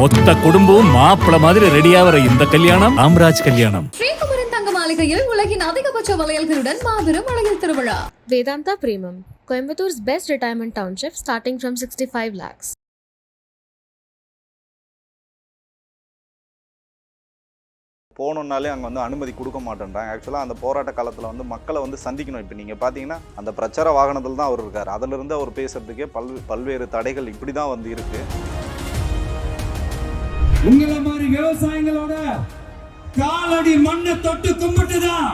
மொத்த குடும்பமும் மாப்பிள மாதிரி ரெடியாகிற இந்த கல்யாணம் ராம்ராஜ் கல்யாணம். ஸ்ரீகுமரன் தங்க மாளிகையில் உலகின் அதிகபட்ச வளையல்களுடன் மாபெரும் வளையல் திருவிழா. Vedanta Premium, Coimbator's best retirement township starting from 65 lakhs. போகணுன்னாலே அங்கே வந்து அனுமதி கொடுக்க மாட்டேன்றாங்க. ஆக்சுவலாக அந்த போராட்ட காலத்தில் வந்து மக்களை வந்து சந்திக்கணும். இப்போ நீங்கள் பார்த்தீங்கன்னா அந்த பிரச்சார வாகனத்தில் தான் அவர் இருக்கார். அதிலிருந்து அவர் பேசுறதுக்கே பல் பல்வேறு தடைகள் இப்படி தான் வந்து இருக்குது உங்களை மாதிரி விவசாயிகளோட காலடி மண்ணை தொட்டு கும்பிட்டுதான்.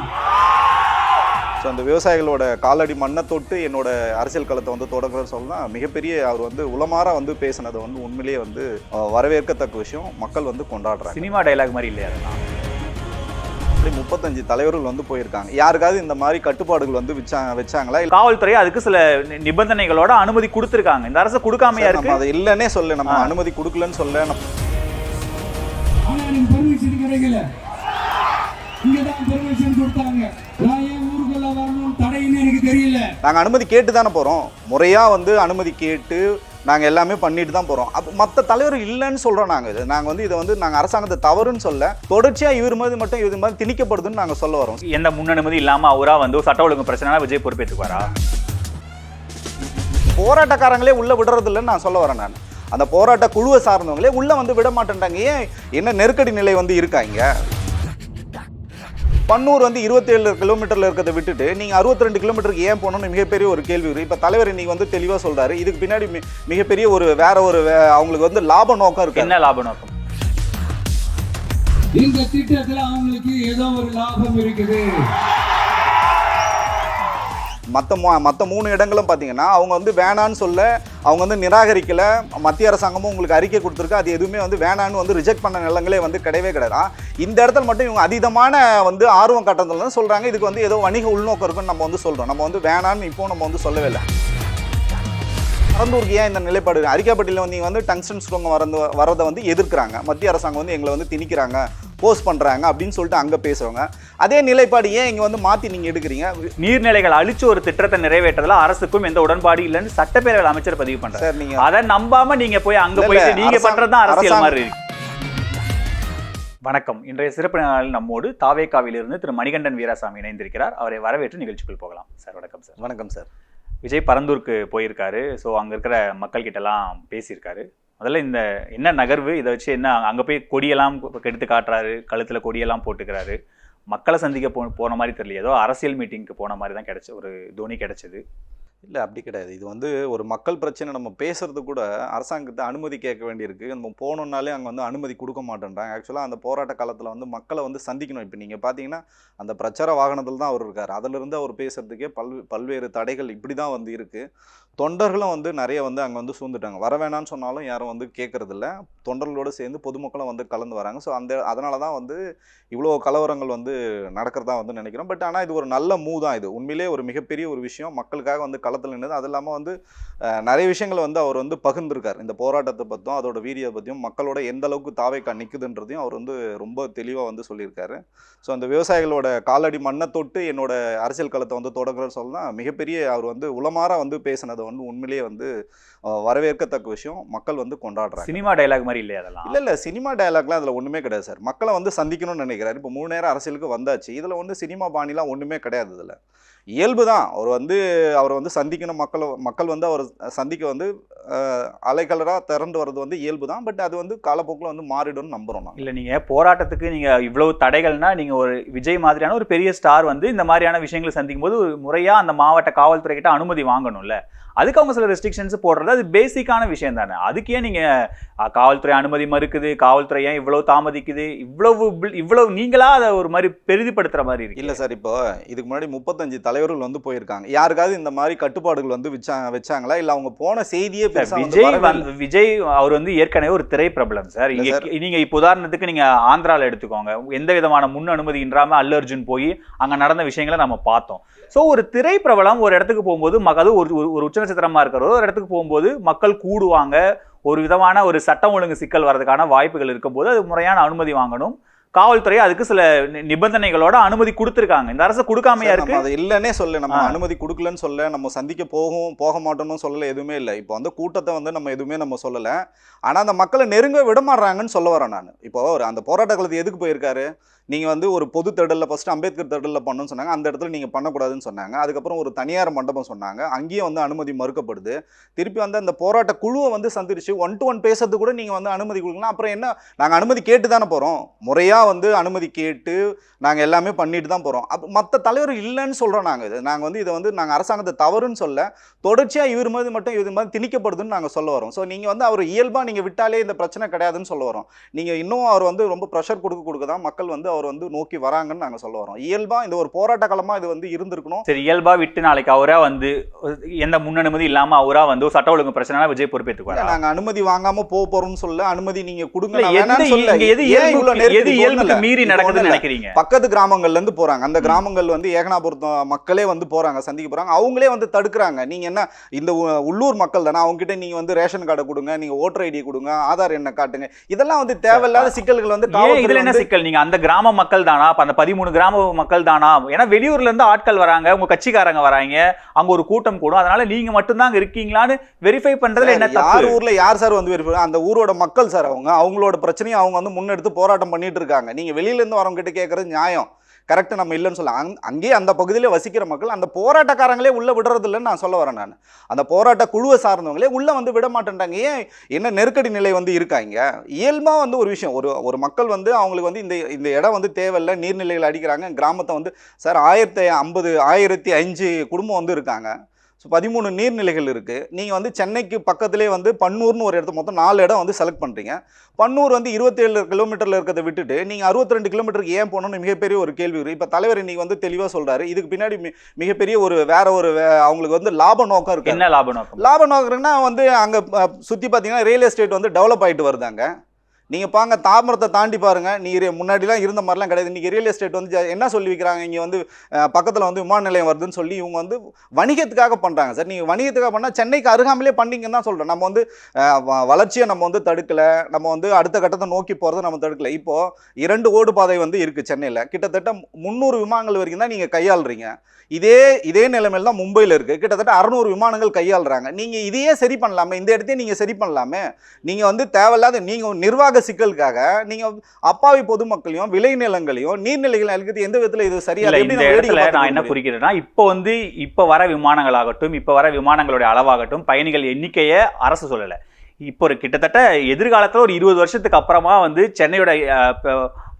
ஸோ அந்த விவசாயிகளோட காலடி மண்ணை தொட்டு என்னோட அரசியல் களத்தை வந்து தொடங்குறது சொல்லலாம் மிகப்பெரிய அவர் வந்து உளமாற வந்து பேசினது வந்து உண்மையிலேயே வந்து வரவேற்கத்தக்க விஷயம். மக்கள் வந்து கொண்டாடுறாங்க. சினிமா டைலாக் மாதிரி இல்லையா அதெல்லாம்? முப்பத்தஞ்சு தலைவர்கள் வந்து போயிருக்காங்க. யாருக்காவது இந்த மாதிரி கட்டுப்பாடுகள் வந்து வச்சாங்க வச்சாங்களா? காவல்துறை அதுக்கு சில நிபந்தனைகளோட அனுமதி கொடுத்துருக்காங்க. இந்த அரசு கொடுக்காமையா இருக்கு? அதை இல்லைன்னே சொல்ல நம்ம. அனுமதி கொடுக்கலன்னு சொல்ல எனக்கு பெர்மிஷன் கிடைக்கல இங்கதான் பெர்மிஷன் கொடுத்தாங்க. நான் ஏன் ஊருக்குள்ள வரணும் தடைன்னு எனக்கு தெரியல. நாங்கள் அனுமதி கேட்டு தானே போகிறோம் முறையாக வந்து அனுமதி கேட்டு நாங்கள் எல்லாமே பண்ணிட்டு தான் போகிறோம் அப்போ மற்ற தலைவர் இல்லைன்னு சொல்கிறோம் நாங்கள் இது. நாங்கள் வந்து இதை வந்து நாங்கள் அரசாங்கத்தை தவறுன்னு சொல்ல தொடர்ச்சியாக இவர் மாதிரி மட்டும் இது மாதிரி திணிக்கப்படுதுன்னு நாங்கள் சொல்ல வரோம். எந்த முன் அனுமதி இல்லாம அவரா வந்து ஒரு சட்ட ஒழுங்கு பிரச்சனை விஜய் பொறுப்பேற்றுக்குவாரா? போராட்டக்காரங்களே உள்ளே விடுறது இல்லைன்னு நான் சொல்ல வரேன் நான். அந்த போராட்ட குழுவை சார்ந்தவங்களே உள்ளே வந்து விட மாட்டேன்றாங்க. ஏன்? என்ன நெருக்கடி நிலை வந்து இருக்கா இங்க? பன்னூர் வந்து இருபத்தேழு கிலோமீட்டர்ல இருக்கிறத விட்டுட்டு நீங்க 62 ரெண்டு கிலோமீட்டருக்கு ஏன் போகணும்னு மிகப்பெரிய ஒரு கேள்வி இருக்கு. இப்ப தலைவர் இன்னைக்கு வந்து தெளிவா சொல்றாரு. இதுக்கு பின்னாடி மிகப்பெரிய ஒரு வேற ஒரு அவங்களுக்கு வந்து லாப நோக்கம் இருக்கு. என்ன லாப நோக்கம்? இந்த திட்டத்துல அவங்களுக்கு ஏதோ ஒரு லாபம் இருக்குது. மற்ற மற்ற மூணு இடங்களும் பார்த்தீங்கன்னா அவங்க வந்து வேணான்னு சொல்ல அவங்க வந்து நிராகரிக்கலை. மத்திய அரசாங்கமும் உங்களுக்கு அறிக்கை கொடுத்துருக்கு. அது எதுவுமே வந்து வேணான்னு வந்து ரிஜெக்ட் பண்ண நிலங்களே வந்து கிடையவே கிடையாது. இந்த இடத்துல மட்டும் இவங்க அதீதமான வந்து ஆர்வம் காட்டுறதுல சொல்கிறாங்க இதுக்கு வந்து ஏதோ வணிக உள்நோக்கம் இருக்குன்னு நம்ம வந்து சொல்கிறோம் நம்ம வந்து வேணான்னு இப்போ நம்ம வந்து சொல்லவே இல்லை. பரந்தூருக்கு ஏன் இந்த நிலைப்பாடு? அரிக்காப்பட்டியில் வந்து நீங்கள் வந்து டங்ஸ்டன் சுரங்கம் வரந்து வரதை வந்து எதிர்க்கிறாங்க. மத்திய அரசாங்கம் வந்து எங்களை வந்து திணிக்கிறாங்க. போஸ்ட் பண்ணுறாங்க அப்படின்னு சொல்லிட்டு அங்கே பேசுகிறவங்க அதே நிலைப்பாடு ஏன் இங்கே வந்து மாற்றி நீங்கள் எடுக்கிறீங்க? நீர்நிலைகள் அழிச்சு ஒரு திட்டத்தை நிறைவேற்றதுல அரசுக்கும் எந்த உடன்பாடு இல்லைன்னு சட்டப்பேரவை அமைச்சர் பதிவு பண்றாரு. சார் நீங்கள் அதை நம்பாம நீங்க போய் அங்க போயிட்டு இல்ல, நீங்க அரசாங்க- பண்றதுதான் அரசியல் மாதிரி இருக்கு. வணக்கம். இன்றைய சிறப்பு நாளில் நம்மோடு தாவேக்காவிலிருந்து திரு மணிகண்டன் வீராசாமி இணைந்திருக்கிறார். அவரை வரவேற்று நிகழ்ச்சிக்குள் போகலாம். சார் வணக்கம் சார். வணக்கம் சார். விஜய் பரந்தூருக்கு போயிருக்காரு. ஸோ அங்கே இருக்கிற மக்கள் கிட்டலாம் பேசியிருக்காரு. முதல்ல இந்த என்ன நகர்வு? இதை வச்சு என்ன அங்கே போய் கொடியெல்லாம் கெடுத்து காட்டுறாரு கழுத்தில் கொடியெல்லாம் போட்டுக்கிறாரு. மக்களை சந்திக்க போ போன மாதிரி தெரியல. ஏதோ அரசியல் மீட்டிங்க்கு போன மாதிரி தான் கிடைச்ச ஒரு தோனி கிடைச்சது. இல்லை அப்படி கிடையாது. இது வந்து ஒரு மக்கள் பிரச்சனை. நம்ம பேசுறது கூட அரசாங்கத்தை அனுமதி கேட்க வேண்டியிருக்கு. நம்ம போகணுன்னாலே அங்கே வந்து அனுமதி கொடுக்க மாட்டேன்றாங்க. ஆக்சுவலாக அந்த போராட்ட காலத்தில் வந்து மக்களை வந்து சந்திக்கணும். இப்போ நீங்கள் பார்த்தீங்கன்னா அந்த பிரச்சார வாகனத்தில் தான் அவர் இருக்கார். அதிலிருந்து அவர் பேசுறதுக்கே பல் பல்வேறு தடைகள் இப்படி தான் வந்து இருக்குது தொண்டர்களும் வந்து நிறைய வந்து அங்கே வந்து சூழ்ந்துட்டாங்க. வர வேணாம்னு சொன்னாலும் யாரும் வந்து கேட்கறதில்ல தொண்டர்களோடு சேர்ந்து பொதுமக்களும் வந்து கலந்து வராங்க. ஸோ அந்த அதனால தான் வந்து இவ்வளோ கலவரங்கள் வந்து நடக்கிறதா வந்து நினைக்கிறோம். பட் ஆனால் இது ஒரு நல்ல மூ தான் இது. உண்மையிலே ஒரு மிகப்பெரிய ஒரு விஷயம். மக்களுக்காக வந்து களத்தில் நின்னது. அது இல்லாமல் வந்து நிறைய விஷயங்கள் வந்து அவர் வந்து பகிர்ந்திருக்கார். இந்த போராட்டத்தை பற்றியும் அதோட வீரியத்தை பற்றியும் மக்களோட எந்த அளவுக்கு தாவைக்கா நிற்குதுன்றதையும் அவர் வந்து ரொம்ப தெளிவாக வந்து சொல்லியிருக்காரு. ஸோ அந்த விவசாயிகளோட காலடி மண்ணை தொட்டு என்னோட அரசியல் களத்தை வந்து தொடங்குறது சொல்லலாம் மிகப்பெரிய அவர் வந்து உளமாற வந்து பேசினதை வந்து உண்மையிலேயே வந்து வரவேற்கத்தக்க விஷயம். மக்கள் வந்து கொண்டாடுறாங்க. சினிமா டைலாக் மாதிரி இல்லையா அதெல்லாம்? இல்ல இல்ல. சினிமா டயலாக்லாம் அதில் ஒண்ணுமே கிடையாது சார். மக்களை வந்து சந்திக்கணும்னு நினைக்கிறாரு. இப்போ மூணு நேரம் அரசியலுக்கு வந்தாச்சு. இதுல வந்து சினிமா பாணிலாம் ஒண்ணுமே கிடையாது இதுல. இயல்பு தான். அவர் வந்து அவரை வந்து சந்திக்கணும். மக்களை மக்கள் வந்து அவர் சந்திக்க வந்து அலைக்கலராக திரண்டு வர்றது வந்து இயல்பு தான். பட் அது வந்து காலப்போக்கில் வந்து மாறிடும்னு நாங்கள் இல்ல நீங்க போராட்டத்துக்கு நீங்க இவ்வளவு தடைகள்னா நீங்க ஒரு விஜய் மாதிரியான ஒரு பெரிய ஸ்டார் வந்து இந்த மாதிரியான விஷயங்களை சந்திக்கும் போது ஒரு முறையா அந்த மாவட்ட காவல்துறை கிட்ட அனுமதி வாங்கணும்ல. அதுக்கு அவங்க சில ரெஸ்ட்ரிக்ஷன்ஸ் போடுறது அது பேசிக்கான விஷயம் தானே. அதுக்கு ஏன் நீங்க அஹ், காவல்துறை அனுமதி மறுக்குது? காவல்துறை ஏன் இவ்வளவு தாமதிக்குது? இவ்வளவு இவ்வளவு நீங்களா அதை ஒரு மாதிரி பெரிதிப்படுத்துற மாதிரி இருக்கு. இல்ல சார் இப்போ இதுக்கு முன்னாடி முப்பத்தஞ்சு தலைவர்கள் வந்து போயிருக்காங்க. யாருக்காவது இந்த மாதிரி கட்டுப்பாடுகள் வந்து வச்சா வச்சாங்களா? இல்ல அவங்க போன செய்தியே விஜய் விஜய் அவர் வந்து ஏற்கனவே ஒரு திரை பிரபலம் சார். நீங்க இப்போ உதாரணத்துக்கு நீங்க ஆந்திரால எடுத்துக்கோங்க. எந்த விதமான முன் அனுமதி இன்றாம அல்லு அர்ஜுன் போய் அங்க நடந்த விஷயங்களை நம்ம பார்த்தோம். சோ ஒரு திரை பிரபலம் ஒரு இடத்துக்கு போகும்போது மக அது ஒரு ஒரு- உச்ச நட்சத்திரமா இருக்கிற ஒரு இடத்துக்கு போகும்போது மக்கள் கூடுவாங்க. ஒரு விதமான ஒரு சட்டம் ஒழுங்கு சிக்கல் வர்றதுக்கான வாய்ப்புகள் இருக்கும்போது அது முறையான அனுமதி வாங்கணும். காவல்துறை அதுக்கு சில நிபந்தனைகளோட அனுமதி கொடுத்துருக்காங்க. இந்த அரசு கொடுக்காமையா இருக்கு? அதை இல்லைன்னே சொல்ல நம்ம. அனுமதி கொடுக்கலன்னு சொல்ல நம்ம சந்திக்க போகவும் போக மாட்டோம்னு சொல்லல எதுவுமே இல்லை. இப்போ வந்து கூட்டத்தை வந்து நம்ம எதுவுமே நம்ம சொல்லல. ஆனா அந்த மக்களை நெருங்க விட மாட்றாங்கன்னு சொல்ல வரேன் நான். இப்போ ஒரு அந்த போராட்ட எதுக்கு போயிருக்காரு? நீங்க வந்து ஒரு பொது தேடலில் ஃபர்ஸ்ட் அம்பேத்கர் தேடலில் பண்ணணும்னு சொன்னாங்க. அந்த இடத்துல நீங்க பண்ணக்கூடாதுன்னு சொன்னாங்க. அதுக்கப்புறம் ஒரு தனியார் மண்டபம் சொன்னாங்க. அங்கேயும் வந்து அனுமதி மறுக்கப்படுது. திருப்பி வந்து அந்த போராட்ட குழுவை வந்து சந்திச்சு ஒன் டு ஒன் பேசுறது கூட நீங்க வந்து அனுமதி கொடுக்கலாம் அப்புறம் என்ன? நாங்க அனுமதி கேட்டு தானே போறோம் முறையா வந்து அனுமதி கேட்டு நாங்க எல்லாமே பண்ணிட்டு தான் போறோம். அப்ப மற்ற தலைவர் இல்லைன்னு சொல்றோம் நாங்க. இது நாங்க வந்து இதை வந்து நாங்க அரசாங்கத்தை தவறுன்னு சொல்ல தொடர்ச்சியா இவர் மாதிரி மட்டும் இது மாதிரி திணிக்கப்படுதுன்னு நாங்க சொல்ல வரோம். ஸோ நீங்க வந்து அவர் இயல்பா நீங்க விட்டாலே இந்த பிரச்சனை கிடையாதுன்னு சொல்ல வரோம். நீங்க இன்னும் அவர் வந்து ரொம்ப ப்ரெஷர் கொடுக்க கொடுக்க தான் மக்கள் வந்து அவர் வந்து நோக்கி வராங்கன்னு நாங்க சொல்ல வரோம். இயல்பா இந்த ஒரு போராட்ட காலமா இது வந்து இருந்திருக்கணும். சரி இயல்பா விட்டு நாளைக்கு அவரா வந்து எந்த முன் அனுமதி இல்லாம அவரா வந்து சட்ட ஒழுங்கு பிரச்சனை விஜய் பொறுப்பேற்றுக்குவாரா நாங்க அனுமதி வாங்காம போக போறோம்னு சொல்ல அனுமதி நீங்க கொடுங்க எது எது? இயல்புக்கு. மீறி நடக்குதுன்னு. நினைக்கிறீங்க. பக்கத்து கிராமங்கள்ல இருந்து போறாங்க. அந்த கிராமங்கள் வந்து ஏகனாபுரத்தம் மக்களே வந்து போறாங்க சந்திக்க போறாங்க. அவங்களே வந்து தடுக்கிறாங்க. நீங்க என்ன இந்த உள்ளூர் மக்கள் தானே அவங்க கிட்ட நீங்க வந்து ரேஷன் கார்டை கொடுங்க நீங்க ஓட்டர் ஐடி கொடுங்க ஆதார் எண்ணை காட்டுங்க. இதெல்லாம் வந்து தேவையில்லாத சிக்கல்கள் வந்து இதுல என்ன சிக்கல்? நீங்க அந்த கிராம மக்கள் தானா? அந்த பதிமூணு கிராம மக்கள் தானா? ஏன்னா வெளியூர்ல இருந்து ஆட்கள் வராங்க உங்க கட்சிக்காரங்க வராங்க அங்க ஒரு கூட்டம் கூடும். அதனால நீங்க மட்டும்தான் இருக்கீங்களான்னு வெரிஃபை பண்றதுல என்ன யார் ஊர்ல யார் சார் வந்து verify- அந்த ஊரோட மக்கள் சார் அவங்க. அவங்களோட பிரச்சனையை அவங்க வந்து முன்னெடுத்து போராட்டம் பண்ணிட்டு இருக்காங்க. நீங்க நீங்கள் வெளியிலேருந்து வரவங்க கிட்ட நியாயம். கரெக்ட் நம்ம இல்லைன்னு சொல்ல அங் அங்கேயே அந்த பகுதியிலே வசிக்கிற மக்கள் அந்த போராட்டக்காரங்களே உள்ளே விடுறது இல்லைன்னு நான் சொல்ல வரேன் நான். அந்த போராட்ட குழுவை சார்ந்தவங்களே உள்ளே வந்து விட மாட்டேன்றாங்க ஏன்? என்ன நெருக்கடி நிலை வந்து இருக்காங்க? இயல்பாக வந்து ஒரு விஷயம். ஒரு ஒரு மக்கள் வந்து அவங்களுக்கு வந்து இந்த இந்த இடம் வந்து தேவையில்லை நீர்நிலைகள் அடிக்கிறாங்க. கிராமத்தை வந்து சார் ஆயிரத்தி ஐம்பது ஆயிரத்தி அஞ்சு குடும்பம் வந்து இருக்காங்க. பதிமூணு நீர்நிலைகள் இருக்குது நீங்கள் வந்து சென்னைக்கு பக்கத்திலே வந்து பன்னூர்னு ஒரு இடத்த மொத்தம் நாலு இடம் வந்து செலக்ட் பண்ணுறீங்க பன்னூர் வந்து இருபத்தேழு கிலோமீட்டரில் இருக்கிறத விட்டுட்டு நீங்கள் அறுபத்தி ரெண்டு கிலோமீட்டருக்கு ஏன் போகணும்னு மிகப்பெரிய ஒரு கேள்வி இருக்குது இப்போ தலைவர் இன்னைக்கு வந்து தெளிவாக சொல்கிறாரு இதுக்கு பின்னாடி மிகப்பெரிய ஒரு வேற ஒரு அவங்களுக்கு வந்து லாப நோக்கம் இருக்கு. என்ன லாப நோக்கம்? லாப நோக்கம்னா வந்து அங்கே சுற்றி பார்த்தீங்கன்னா ரியல் எஸ்டேட் வந்து டெவலப் ஆகிட்டு வருதாங்க நீங்கள் பாங்க தாமரத்தை தாண்டி பாருங்கள் நீ முன்னாடிலாம் இருந்த மாதிரிலாம் கிடையாது. இன்றைக்கி ரியல் எஸ்டேட் வந்து என்ன சொல்லி விற்கிறாங்க இங்கே வந்து பக்கத்தில் வந்து விமான நிலையம் வருதுன்னு சொல்லி இவங்க வந்து வணிகத்துக்காக பண்ணுறாங்க சார் நீங்கள் வணிகத்துக்காக பண்ணால் சென்னைக்கு அருகாமலே பண்ணிங்கன்னு தான் சொல்கிறேன் நம்ம வந்து வ- வளர்ச்சியை நம்ம வந்து தடுக்கலை. நம்ம வந்து அடுத்த கட்டத்தை நோக்கி போகிறத நம்ம தடுக்கலை. இப்போது இரண்டு ஓடு பாதை வந்து இருக்குது சென்னையில். கிட்டத்தட்ட முந்நூறு விமானங்கள் வரைக்கும் தான் நீங்கள் கையாளுறீங்க. இதே இதே நிலைமையில் தான் மும்பையில் இருக்குது கிட்டத்தட்ட அறநூறு விமானங்கள் கையாளுறாங்க. நீங்கள் இதையே சரி பண்ணலாமே. இந்த இடத்தையே நீங்கள் சரி பண்ணலாமே. நீங்கள் வந்து தேவையில்லாத நீங்கள் நிர்வாக சிக்கலுக்காக நீங்கள் அப்பாவி பொதுமக்களையும் விளைநிலங்களையும் நீர்நிலைகளையும் அழிக்கிறது எந்த விதத்தில் இது சரியா இந்த இடத்துல நான் என்ன? குறிக்கிறேன்னா இப்போ வந்து இப்போ வர விமானங்களாகட்டும் இப்போ வர விமானங்களுடைய அளவாகட்டும் பயணிகள் எண்ணிக்கையை அரசு சொல்லலை. இப்போ ஒரு கிட்டத்தட்ட எதிர்காலத்தில் ஒரு இருபது வருஷத்துக்கு அப்புறமா வந்து சென்னையோட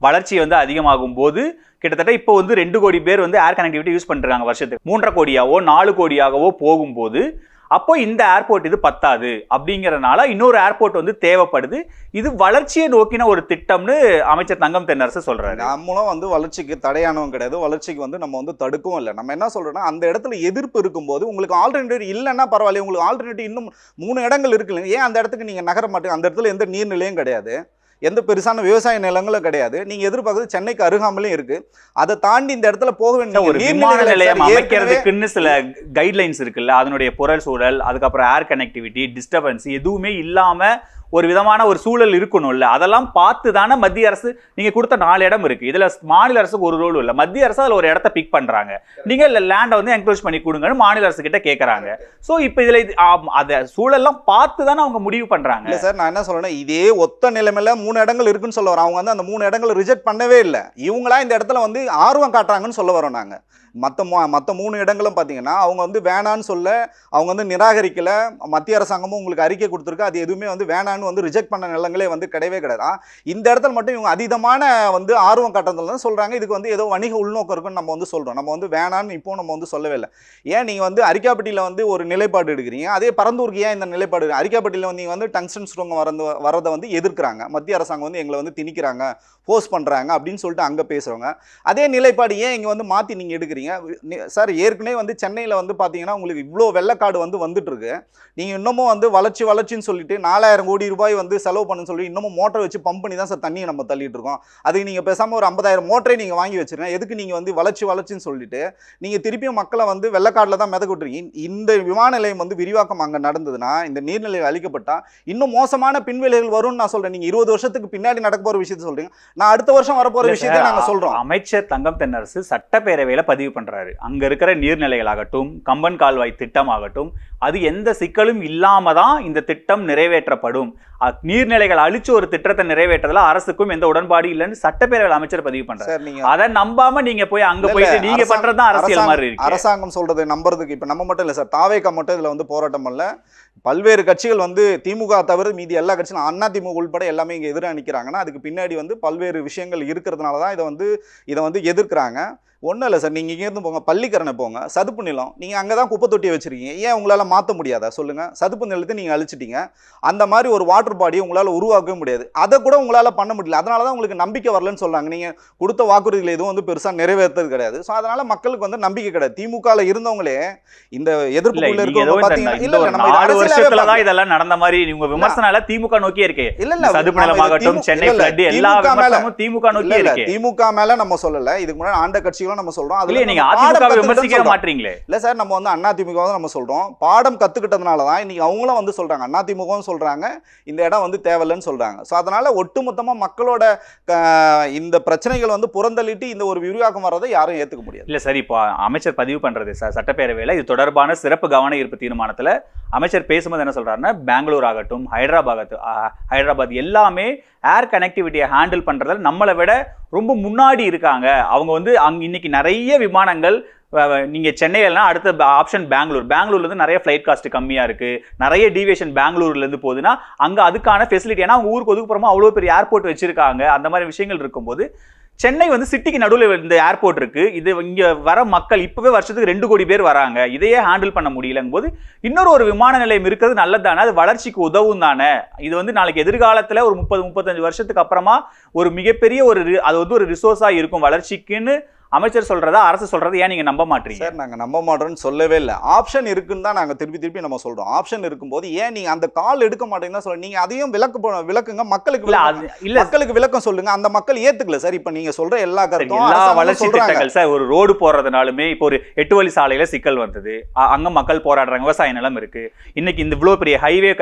வளர்ச்சி வந்து அதிகமாகும் போது கிட்டத்தட்ட இப்போ வந்து ரெண்டு கோடி பேர் வந்து ஏர் கனெக்டிவிட்டி யூஸ் பண்ணிருக்காங்க வருஷத்துக்கு. மூன்றரை கோடியாவோ நாலு கோடியாகவோ போகும்போது அப்போ இந்த ஏர்போர்ட் இது பத்தாது அப்படிங்கறதுனால இன்னொரு ஏர்போர்ட் வந்து தேவைப்படுது. இது வளர்ச்சியை நோக்கின ஒரு திட்டம்னு அமைச்சர் தங்கம் தென்னரசு சொல்றாரு. நம்மளும் வந்து வளர்ச்சிக்கு தடையானவும் கிடையாது. வளர்ச்சிக்கு வந்து நம்ம வந்து தடுக்கவும் இல்லை. நம்ம என்ன சொல்றோம்னா அந்த இடத்துல எதிர்ப்பு இருக்கும்போது உங்களுக்கு ஆல்டர்னேட்டிவ் இல்லைன்னா பரவாயில்ல உங்களுக்கு ஆல்டர்னேட்டிவ் இன்னும் மூணு இடங்கள் இருக்குல்ல ஏன் அந்த இடத்துக்கு நீங்க நகர மாட்டீங்க? அந்த இடத்துல எந்த நீர்நிலையும் கிடையாது. எந்த பெருசான விவசாய நிலங்களும் கிடையாது. நீங்க எதிர்பார்க்கறது சென்னைக்கு அருகாமலே இருக்கு. அதை தாண்டி இந்த இடத்துல போக வேண்டிய ஒரு விமான நிலையம் அமைக்கிறதுக்குன்னு சில கைட்லைன்ஸ் இருக்குல்ல அதனுடைய புறல் சூழல் அதுக்கப்புறம் ஏர் கனெக்டிவிட்டி டிஸ்டர்பன்ஸ் எதுவுமே இல்லாம ஒரு விதமான ஒரு சூழல் இருக்கணும்ல. அதெல்லாம் பார்த்து தானே மத்திய அரசு நீங்க கொடுத்த நாலு இடம் இருக்கு. இதுல மாநில அரசுக்கு ஒரு ரோல் இல்ல. மத்திய அரசு அதுல ஒரு இடத்த பிக் பண்றாங்க. நீங்க லேண்டை வந்து என்கரேஜ் பண்ணி கொடுங்கன்னு மாநில அரசு கிட்ட கேக்குறாங்க. சோ இப்போ இதுல இது- அத சூழல்லாம் பார்த்து தானே அவங்க முடிவு பண்றாங்க. இல்ல சார் நான் என்ன சொல்றேன்னா இதே ஒத்த நிலைமையில மூணு இடங்கள் இருக்குன்னு சொல்ல வரோம் அவங்க வந்து அந்த மூணு இடங்களை ரிஜெக்ட் பண்ணவே இல்லை. இவங்களா இந்த இடத்துல வந்து ஆர்வம் காட்டுறாங்கன்னு சொல்ல வரோம் நாங்க. மற்ற மற்ற மூணு இடங்களும் பார்த்தீங்கன்னா அவங்க வந்து வேணான்னு சொல்ல அவங்க வந்து நிராகரிக்கல. மத்திய அரசாங்கமும் உங்களுக்கு அறிக்கை கொடுத்துருக்கு. அது எதுவுமே வந்து வேணான்னு வந்து ரிஜெக்ட் பண்ண நிலங்களே வந்து கிடையவே கிடையாது. இந்த இடத்துல மட்டும் இவங்க அதீதமான வந்து ஆர்வம் கட்டத்தில் தான் சொல்கிறாங்க இதுக்கு வந்து ஏதோ வணிக உள்நோக்கம் இருக்குன்னு நம்ம வந்து சொல்கிறோம் நம்ம வந்து வேணான்னு இப்போ நம்ம வந்து சொல்லவே இல்லை. ஏன் நீங்கள் வந்து அரிக்காப்பட்டியில் வந்து ஒரு நிலைப்பாடு எடுக்கிறீங்க? அதே பரந்தூருக்கு ஏன் இந்த நிலைப்பாடு அரிக்காப்பட்டியில் வந்து நீங்கள் வந்து டங்ஸ்டன் சுரங்க வரந்து வரதை வந்து எதிர்க்கிறாங்க. மத்திய அரசாங்கம் வந்து எங்களை வந்து திணிக்கிறாங்க ஃபோர்ஸ் பண்ணுறாங்க அப்படின்னு சொல்லிட்டு அங்கே பேசுகிறவங்க அதே நிலைப்பாடு ஏன் இங்கே வந்து மாற்றி நீங்கள் எடுக்கிறீங்க? நி- சார் ஏற்கனவே வந்து சென்னையில வந்து பாத்தீங்கன்னா உங்களுக்கு இவ்வளோ வெள்ளக்காடு வந்து வந்துட்டு இருக்கு நீங்க இன்னமும் வந்து வளர்ச்சி வளர்ச்சின்னு சொல்லிட்டு நாலாயிரம் கோடி ரூபாய் வந்து செலவு பண்ணுன்னு சொல்லி இன்னமும் மோட்டர் வச்சு பம்ப் பண்ணி தான் சார் தண்ணியை நம்ம தள்ளிட்டு இருக்கோம். அதுக்கு நீங்கள் பேசாமல் ஒரு ஐம்பதாயிரம் மோட்டரே நீங்கள் வாங்கி வச்சிருங்க. எதுக்கு நீங்கள் வந்து வளர்ச்சி வளர்ச்சின்னு சொல்லிட்டு நீங்கள் திருப்பியும் மக்களை வந்து வெள்ளக்காட்டில் தான் மிதக்க விட்டுருக்கீங்க. இந்த விமான நிலையம் வந்து விரிவாக்கம் அங்கே நடந்ததுன்னா இந்த நீர்நிலை அழிக்கப்பட்டா இன்னும் மோசமான பின்விளைவுகள் வரும்னு நான் சொல்றேன். நீங்க இருபது வருஷத்துக்கு பின்னாடி நடக்க போற விஷயத்த சொல்றீங்க. நான் அடுத்த வருஷம் வரப்போற இல்ல விஷயத்தை சார், நாங்க சொல்றோம். அமைச்சர் தங்கம் தென்னரசு சட்டப்பேரவையில பதிவு பண்றாரு. அங்க இருக்கிற நீர்நிலைகளாகட்டும் கம்பன் கால்வாய் திட்டம் ஆகட்டும் அது எந்த சிக்கலும் இல்லாம தான் இந்த திட்டம் நிறைவேற்றப்படும். நீர்நிலைகள் அழிச்சு ஒரு திட்டத்தை நிறைவேற்றதுல அரசுக்கும் எந்த உடன்பாடு இல்லைன்னு சட்டப்பேரவையில் அமைச்சர் பதிவு பண்றாரு. அதை நம்பாம நீங்க போய் அங்க போயிட்டு நீங்க பண்றதுதான் அரசியல் மாதிரி இருக்கு. அரசாங்கம் சொல்றது நம்புறதுக்கு இப்ப நம்ம மட்டும் இல்ல சார். தாவேக்கா மட்டும் இதுல வந்து போராட்டம் பண்ணல. பல்வேறு கட்சிகள் வந்து திமுக தவிர மீதி எல்லா கட்சியும் அண்ணா திமுக உள்பட எல்லாமே இங்க எதிராக நிக்கிறாங்கன்னா அதுக்கு பின்னாடி வந்து பல்வேறு விஷயங்கள் இருக்கிறதுனால தான் இதை வந்து இதை வந்து எதிர்க்கிறாங்க. ஒன்றும் இல்லை சார் நீங்கள் இங்கேருந்து போங்க பள்ளிக்கரணை போங்க சதுப்பு நிலம் நீங்கள் அங்கே தான் குப்பை தொட்டியை வச்சிருக்கீங்க ஏன் உங்களால் மாற்ற முடியாதா? சொல்லுங்கள் சதுப்பு நிலத்தை நீங்கள் அழிச்சிட்டீங்க. அந்த மாதிரி ஒரு வாட்டர் பாடியை உங்களால் உருவாக்கவே முடியாது. அதை கூட உங்களால் பண்ண முடியல. அதனால தான் உங்களுக்கு நம்பிக்கை வரலன்னு சொல்கிறாங்க நீங்கள் கொடுத்த வாக்குறுதிகள் எதுவும் வந்து பெருசாக நிறைவேற்றது கிடையாது. ஸோ அதனால மக்களுக்கு வந்து நம்பிக்கை கிடையாது. திமுகவில் இருந்தவங்களே இந்த ஏதோ இருக்கவங்க பார்த்தீங்கன்னா இல்ல நம்ம வருஷத்துல தான். இதெல்லாம் நடந்த மாதிரி உங்க விமர்சனால திமுக நோக்கியே இருக்கே. இல்ல இல்ல சதுப்பு நம்ம இதை நிலமாகட்டும் திமு- சென்னை flood எல்லா விமர்சனமும் திமுக இல்ல இருக்கே. திமுக மேல நம்ம சொல்லல. இதுக்கு முன்னாடி ஆண்ட கட்சிகளும் நம்ம சொல்றோம். அதுல நீங்க அதிமுக விமர்சிக்க. மாட்டீங்களே. இல்ல சார் நம்ம வந்து அண்ணா திமுக நம்ம சொல்றோம். பாடம் கத்துக்கிட்டதுனால தான் இன்னைக்கு அவங்களும் வந்து சொல்றாங்க. அண்ணா திமுகவும் சொல்றாங்க. இந்த இடம் வந்து தேவையில்லைன்னு சொல்றாங்க. ஸோ அதனால ஒட்டுமொத்தமா மக்களோட இந்த பிரச்சனைகள் வந்து புறந்தள்ளிட்டு இந்த ஒரு விரிவாக்கம் வர்றதை யாரும் ஏத்துக்க முடியாது. இல்ல சரி இப்போ அமைச்சர் பதிவு பண்றது ச- சட்டப்பேரவையில இது தொடர்பான சிறப்பு கவன ஈர்ப்பு தீர்மானத்துல அமைச்சர் பேசும்போது என்ன சொல்கிறாருன்னா பெங்களூர் ஆகட்டும் ஹைதராபாத் ஹைதராபாத் எல்லாமே ஏர் கனெக்டிவிட்டியை ஹேண்டில் பண்ணுறதில் நம்மளை விட ரொம்ப முன்னாடி இருக்காங்க. அவங்க வந்து அங்கே இன்னைக்கு நிறைய விமானங்கள் நீங்கள் சென்னையிலலாம் சென்னையிலனா அடுத்த ஆப்ஷன் பெங்களூர். பெங்களூர்லேருந்து நிறைய ஃப்ளைட் காஸ்ட் கம்மியாக இருக்குது நிறைய டீவியேஷன் பெங்களூர்லேருந்து போகுதுன்னா அங்கே அதுக்கான ஃபெசிலிட்டி ஏன்னா அவங்க ஊருக்கு ஒதுக்குப்புறமா அவ்வளோ பெரிய ஏர்போர்ட் வச்சுருக்காங்க. அந்த மாதிரி விஷயங்கள் இருக்கும்போது சென்னை வந்து சிட்டிக்கு நடுவில் இந்த ஏர்போர்ட் இருக்கு. இது இங்கே வர மக்கள் இப்போவே வருஷத்துக்கு ரெண்டு கோடி பேர் வராங்க. இதையே ஹேண்டில் பண்ண முடியலங்கும் போது இன்னொரு ஒரு விமான நிலையம் இருக்கிறது நல்லது தானே அது வளர்ச்சிக்கு உதவும் தானே இது வந்து நாளைக்கு எதிர்காலத்தில் ஒரு முப்பது முப்பத்தஞ்சு வருஷத்துக்கு அப்புறமா ஒரு மிகப்பெரிய ஒரு ரி- அது வந்து ஒரு ரிசோர்ஸாக இருக்கும் வளர்ச்சிக்குன்னு அமைச்சர் சொல்றதா அரசு சொல்றதை ஏன் நீங்க நம்ப மாட்டீங்க சார் நாங்க நம்ப மாட்டோம்னு சொல்லவே இல்லை. ஆப்ஷன் இருக்குன்னு தான் நாங்க திருப்பி திருப்பி நம்ம சொல்றோம். ஆப்ஷன் இருக்கும்போது ஏன் நீங்க அந்த கால் எடுக்க மாட்டீங்கன்னு சொல்ல நீங்க அதையும் விளக்கு விளக்குங்க. மக்களுக்கு இல்ல மக்களுக்கு விளக்கம் சொல்லுங்க. அந்த மக்கள் ஏத்துக்கல சார். இப்ப நீங்க சொல்ற எல்லா கருத்தும் எல்லா வளர்ச்சி திட்டங்கள் சார் ஒரு ரோடு போடுறதுனாலுமே இப்போ ஒரு எட்டு வழி சாலையில சிக்கல் வந்தது. அங்க மக்கள் போராடுறாங்க. விவசாய நிலம் இருக்கு. இன்னைக்கு இந்த இவ்வளவு பெரிய ஹைவே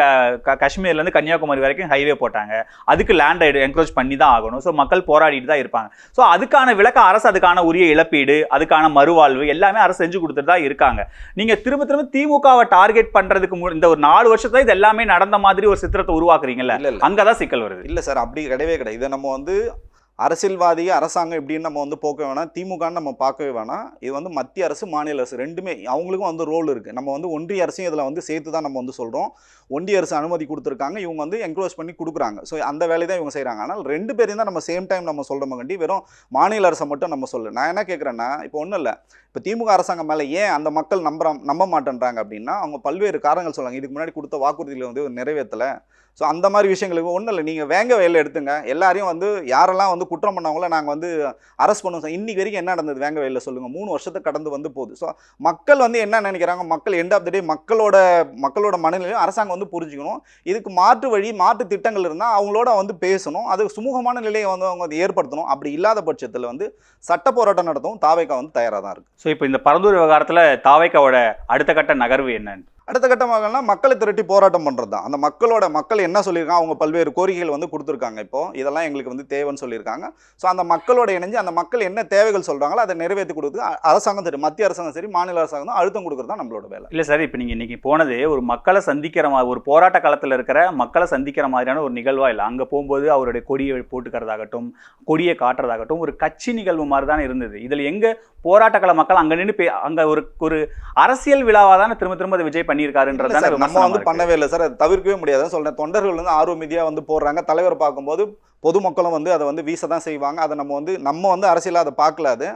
காஷ்மீர்ல இருந்து கன்னியாகுமரி வரைக்கும் ஹைவே போட்டாங்க. அதுக்கு லேண்ட் என்க்ரோச் பண்ணி தான் ஆகணும். ஸோ மக்கள் போராடிட்டு தான் இருப்பாங்க. ஸோ அதுக்கான விளக்க அரசு அதுக்கான உரிய இழப்பீடு அதுக்கான மறுவாழ்வு எல்லாமே அரசு செஞ்சு கொடுத்துட்டு தான் இருக்காங்க. நீங்க திரும்ப திரும்ப திமுகவை டார்கெட் பண்றதுக்கு மு- இந்த ஒரு நாலு வருஷத்துல இது எல்லாமே நடந்த மாதிரி ஒரு சித்திரத்தை உருவாக்குறீங்கல்ல? இல்ல இல்ல. அங்கதான் சிக்கல் வருது. இல்ல சார் அப்படி கிடையவே கிடையாது. இதை நம்ம வந்து அரசியல்வாதி அரசாங்கம் இப்படின்னு நம்ம வந்து போக்க வேணாம். திமுகன்னு நம்ம பார்க்கவே வேணாம். இது வந்து மத்திய அரசு மாநில அரசு ரெண்டுமே அவங்களுக்கும் வந்து ரோல் இருக்கு. நம்ம வந்து ஒன்றிய அரசையும் இதில் வந்து சேர்த்து தான் நம்ம வந்து சொல்றோம். ஒன்றிய அரசு அனுமதி கொடுத்துருக்காங்க. இவங்க வந்து என்க்ரோச் பண்ணி கொடுக்குறாங்க. ஸோ அந்த வேலையை தான் இவங்க செய்கிறாங்க ஆனால் ரெண்டு பேரையும் தான் நம்ம சேம் டைம் நம்ம சொல்கிறோம் கண்டி வெறும் மாநில அரசை மட்டும் நம்ம சொல்லு நான் என்ன கேட்குறேன்னா இப்போ ஒன்றும் இல்லை. இப்போ திமுக அரசாங்கம் மேலே ஏன் அந்த மக்கள் நம்புற நம்ப மாட்டேன்றாங்க அப்படின்னா அவங்க பல்வேறு காரணங்கள் சொல்லுவாங்க இதுக்கு முன்னாடி கொடுத்த வாக்குறுதிகளை வந்து நிறைவேற்றலை ஸோ அந்த மாதிரி விஷயங்களுக்கு ஒன்றும் இல்லை. நீங்கள் வேங்க வயலில் எடுத்துங்க. எல்லாரையும் வந்து யாரெல்லாம் வந்து குற்றம் பண்ணவங்கள நாங்கள் வந்து அரெஸ்ட் பண்ணுவோம். இன்றைக்கி வரைக்கும் என்ன நடந்தது? வேங்க வயலில் சொல்லுங்கள் மூணு வருஷத்தை கடந்து வந்து போகுது. ஸோ மக்கள் வந்து என்ன நினைக்கிறாங்க? மக்கள் எண்ட் ஆஃப் த டே மக்களோட மக்களோட மனநிலையும் அரசாங்கம் வந்து புரிஞ்சுக்கணும். இதுக்கு மாற்று வழி மாற்று திட்டங்கள் இருந்தால் அவங்களோட வந்து பேசணும். அது சுமூகமான நிலையை வந்து அவங்க வந்து ஏற்படுத்தணும். அப்படி இல்லாத பட்சத்தில் வந்து சட்ட போராட்டம் நடத்தவும் தாவேக்கா வந்து தயாராக தான் இருக்குது ஸோ இப்போ இந்த பரந்தூர் விவகாரத்தில் தாவைக்காவோட அடுத்த கட்ட நகர்வு என்னன்னு? அடுத்த கட்டமாகனா மக்களை திரட்டி போராட்டம் பண்ணுறது தான் அந்த மக்களோட மக்கள் என்ன சொல்லியிருக்காங்க? அவங்க பல்வேறு கோரிக்கைகள் வந்து கொடுத்துருக்காங்க இப்போ. இதெல்லாம் எங்களுக்கு வந்து தேவைன்னு சொல்லியிருக்காங்க. ஸோ அந்த மக்களோட இணைஞ்சு அந்த மக்கள் என்ன தேவைகள் சொல்கிறாங்களோ அதை நிறைவேற்றி கொடுத்து அரசாங்கம் சரி மத்திய அரசாங்கம் சரி மாநில அரசாங்கம் தான் அழுத்தம் கொடுக்குறது தான் நம்மளோட வேலை. இல்லை சார் இப்போ நீங்கள் இன்றைக்கி போனது ஒரு மக்களை சந்திக்கிற மாதிரி ஒரு போராட்ட காலத்தில் இருக்கிற மக்களை சந்திக்கிற மாதிரியான ஒரு நிகழ்வா இல்லை. அங்கே போகும்போது அவருடைய கொடியை போட்டுக்கிறதாகட்டும் கொடியை காட்டுறதாகட்டும் ஒரு கட்சி நிகழ்வு மாதிரி தான் இருந்தது. இதில் எங்கே போராட்ட கால மக்கள் அங்கே நின்று அங்கே ஒரு ஒரு அரசியல் விழாவாக தானே திரும்ப திரும்ப அதை விஜய் இல்ல பண்ணியிருக்காருன்றது சார், நம்ம வந்து பண்ணவே இல்லை சார். அதை தவிர்க்கவே முடியாது. சொல்றேன் தொண்டர்கள் வந்து ஆர்வமிதியாக வந்து போடுறாங்க. தலைவர் பார்க்கும்போது பொதுமக்களும் வந்து அதை வந்து வீச தான் செய்வாங்க. அதை நம்ம வந்து நம்ம வந்து அரசியலாக அதை பார்க்கல அது.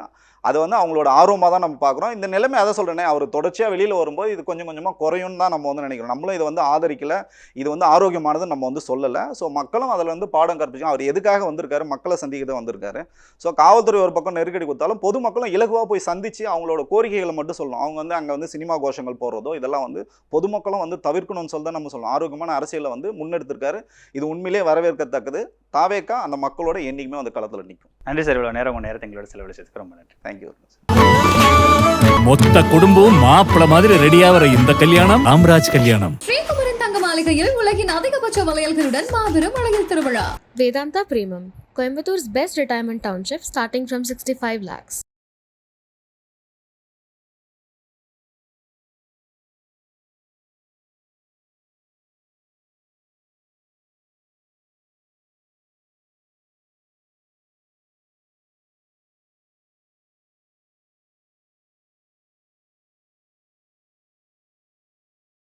அது வந்து அவங்களோட ஆர்வமாக தான் நம்ம பார்க்குறோம். இந்த நிலைமை அதை சொல்கிறேனே அவர் தொடர்ச்சியாக வெளியில் வரும்போது இது கொஞ்சம் கொஞ்சமாக குறையும் தான் நம்ம வந்து நினைக்கிறோம். நம்மளும் இதை வந்து ஆதரிக்கல. இது வந்து ஆரோக்கியமானது நம்ம வந்து சொல்லலை. ஸோ மக்களும் அதில் வந்து பாடம் கற்பிச்சோம் அவர் எதுக்காக வந்திருக்காரு? மக்களை சந்திக்க தான் வந்திருக்காரு. ஸோ காவல்துறை ஒரு பக்கம் நெருக்கடி கொடுத்தாலும் பொதுமக்களும் இலகுவாக போய் சந்தித்து அவங்களோட கோரிக்கைகளை மட்டும் சொல்லணும். அவங்க வந்து அங்கே வந்து சினிமா கோஷங்கள் போடுறதோ இதெல்லாம் வந்து பொதுமக்களும் வந்து தவிர்க்கணும்னு சொல்லி தான் நம்ம சொல்லணும். ஆரோக்கியமான அரசியலை வந்து முன்னெடுத்திருக்காரு. இது உண்மையிலே வரவேற்கத்தக்கது. தாவே தாவேக்கா அந்த மக்களோட என்றைக்குமே வந்து களத்தில் நிற்கும் நன்றி சார் இவ்வளவு நேரம் உங்க நேரத்தை எங்களோட செலவழிச்சதுக்கு ரொம்ப நன்றி. தேங்க்யூ மொத்த குடும்பமும் மாப்பிள மாதிரி ரெடியாகிற இந்த கல்யாணம் ராம்ராஜ் கல்யாணம். ஸ்ரீகுமரன் தங்க மாளிகையில் உலகின் அதிகபட்ச வளையல்களுடன் மாபெரும் வளையல் திருவிழா. Vedanta Premium, Coimbator's best retirement township starting from 65 lakhs.